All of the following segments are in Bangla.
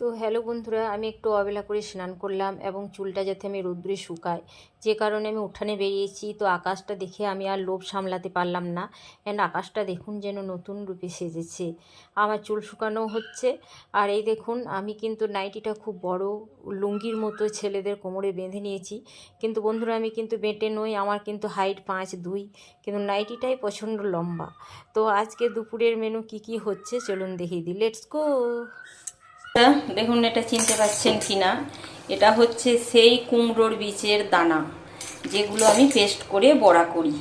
তো হ্যালো বন্ধুরা, আমি একটু অবেলা করে স্নান করলাম এবং চুলটা যাতে আমি রৌদ্রে শুকাই যে কারণে আমি উঠানে বেরিয়েছি, তো আকাশটা দেখে আমি আর লোভ সামলাতে পারলাম না। অ্যান্ড আকাশটা দেখুন যেন নতুন রূপে সেজেছে। আমার চুল শুকানো হচ্ছে। আর এই দেখুন, আমি কিন্তু নাইটিটা খুব বড় লুঙ্গির মতো ছেলেদের কোমরে বেঁধে নিয়েছি। কিন্তু বন্ধুরা, আমি কিন্তু বেঁটে নই, আমার কিন্তু হাইট পাঁচ দুই। কিন্তু নাইটিটাই প্রচণ্ড লম্বা। তো আজকে দুপুরের মেনু কি কি হচ্ছে, চলুন দেখিয়ে দিই। লেটস গো দেখুন এটা চিনতে পারছেন কি না এটা হচ্ছে সেই কুমড়োর বীজের দানা, যেগুলো আমি পেস্ট করে বড়া করি।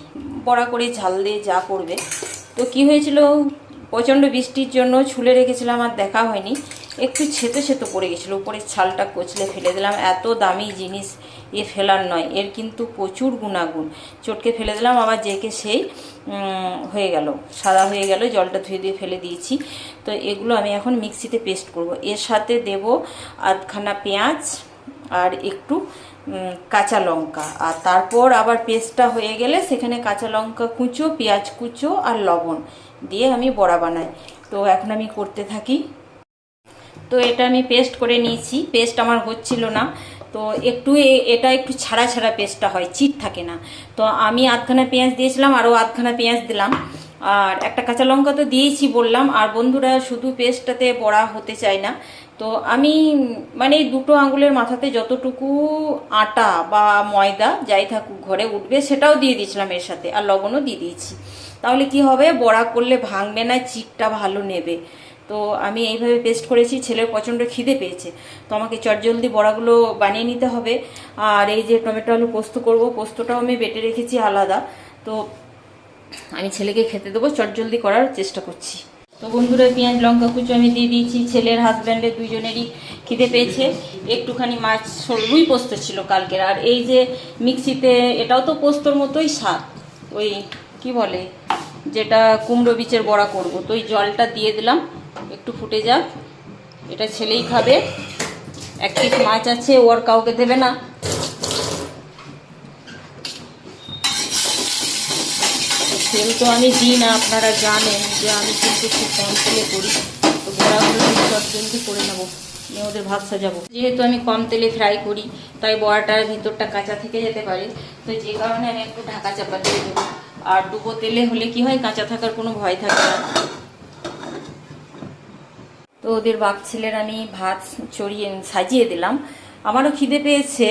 বড়া করে ঝাল দিয়ে যা করবে। তো কি হয়েছিল? প্রচণ্ড বৃষ্টির জন্য ছুলে রেখেছিলাম আর দেখা হয়নি। একটু ছেতো ছেতো পড়ে গেছিল, উপরের ছালটা কচলে ফেলে দিলাম। এত দামি জিনিস এ ফেলার নয়, এর কিন্তু প্রচুর গুণাগুণ। চটকে ফেলে দিলাম, আবার জেকে সেই হয়ে গেল, সাদা হয়ে গেল, জলটা ধুয়ে দিয়ে ফেলে দিয়েছি। তো এগুলো আমি এখন মিক্সিতে পেস্ট করব। এর সাথে দেব আধখানা পেঁয়াজ আর একটু কাঁচা লঙ্কা। আর তারপর আবার পেস্টটা হয়ে গেলে সেখানে কাঁচা লঙ্কা কুচো, পেঁয়াজ কুচো আর লবণ দিয়ে আমি বড়া বানাই। তো এখন আমি করতে থাকি। তো এটা আমি পেস্ট করে নিয়েছি। পেস্ট আমার হচ্ছিল না। তো একটু এটা একটু ছাড়া ছাড়া পেস্টটা হয়, চিট থাকে না। তো আমি আধখানা পেঁয়াজ দিয়েছিলাম, আরও আধখানা পেঁয়াজ দিলাম। আর একটা কাঁচা লঙ্কা তো দিয়েছি বললাম, আর বন্ধুরা শুধু পেস্টটাতে বড়া হতে চায় না। তো আমি মানে দুটো আঙুলের মাথাতে যতটুকু আটা বা ময়দা যাই থাকুক ঘরে উঠবে, সেটাও দিয়ে দিয়েছিলাম এর সাথে, আর লবণও দিয়ে দিয়েছি। তাহলে কি হবে? বড়া করলে ভাঙবে না, চিটটা ভালো নেবে। তো আমি এইভাবে পেস্ট করেছি, ছেলের প্রচণ্ড খিদে পেয়েছে। তো আমাকে চটজলদি বড়াগুলো বানিয়ে নিতে হবে। আর এই যে টমেটো আলু পোস্ত করব, পোস্তটাও আমি বেটে রেখেছি আলাদা। তো আমি ছেলেকে খেতে দেবো, চটজলদি করার চেষ্টা করছি। তো বন্ধুরা, পেঁয়াজ, লঙ্কা, কুচো আমি দিয়ে দিয়েছি। ছেলের হাজব্যান্ডের দুইজনেরই খিদে পেয়েছে। একটুখানি মাছ রুই পোস্ত ছিল কালকের। আর এই যে মিক্সিতে, এটাও তো পোস্তর মতোই স্বাদ। ওই কি বলে, যেটা কুমড়ো বীচের বড়া করব। তো ওই জলটা দিয়ে দিলাম। একটু ফুটে যাক। এটা ছেলেই খাবে। এক পিস মাছ আছে, ওর কাউকে দেবে না। তেল তো আমি দিই না, আপনারা জানেন যে আমি কিন্তু খুব কম তেলে করি। তো বড়াগুলো চটজলদি করে নেব। নিয়ে ওদের ভাত সাজাবো। যেহেতু আমি কম তেলে ফ্রাই করি, তাই বড়াটার ভিতরটা কাঁচা থেকে যেতে পারে। তো যে কারণে আমি একটু ঢাকা চাপা দিয়ে দেবো। আর ডুবো তেলে হলে কি হয়, কাঁচা থাকার কোনো ভয় থাকে না। তো ওদের বাপ ছেলের আমি ভাত চড়িয়ে সাজিয়ে দিলাম। আমারও খিদে পেয়েছে,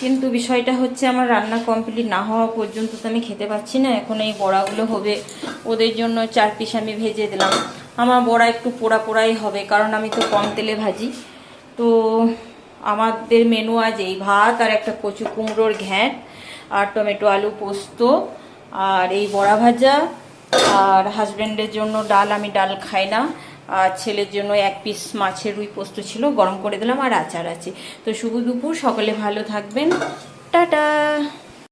কিন্তু বিষয়টা হচ্ছে আমার রান্না কমপ্লিট না হওয়া পর্যন্ত তো আমি খেতে পাচ্ছি না। এখন এই বড়াগুলো হবে, ওদের জন্য চার পিস আমি ভেজে দিলাম। আমার বড়া একটু পোড়া পোড়াই হবে, কারণ আমি তো কম তেলে ভাজি। তো আমাদের মেনু আজ এই ভাত আর একটা কচু কুমড়োর ঘ্যাঁট আর টমেটো আলু পোস্ত আর এই বড়া ভাজা। আর হাজব্যান্ডের জন্য ডাল আমি ডাল খাই না। আর ছেলের জন্য এক পিস মাছের রুই পোস্ত ছিল, গরম করে দিলাম আর আচার আছে। তো শুভ দুপুর, সকলে ভালো থাকবেন। টাটা!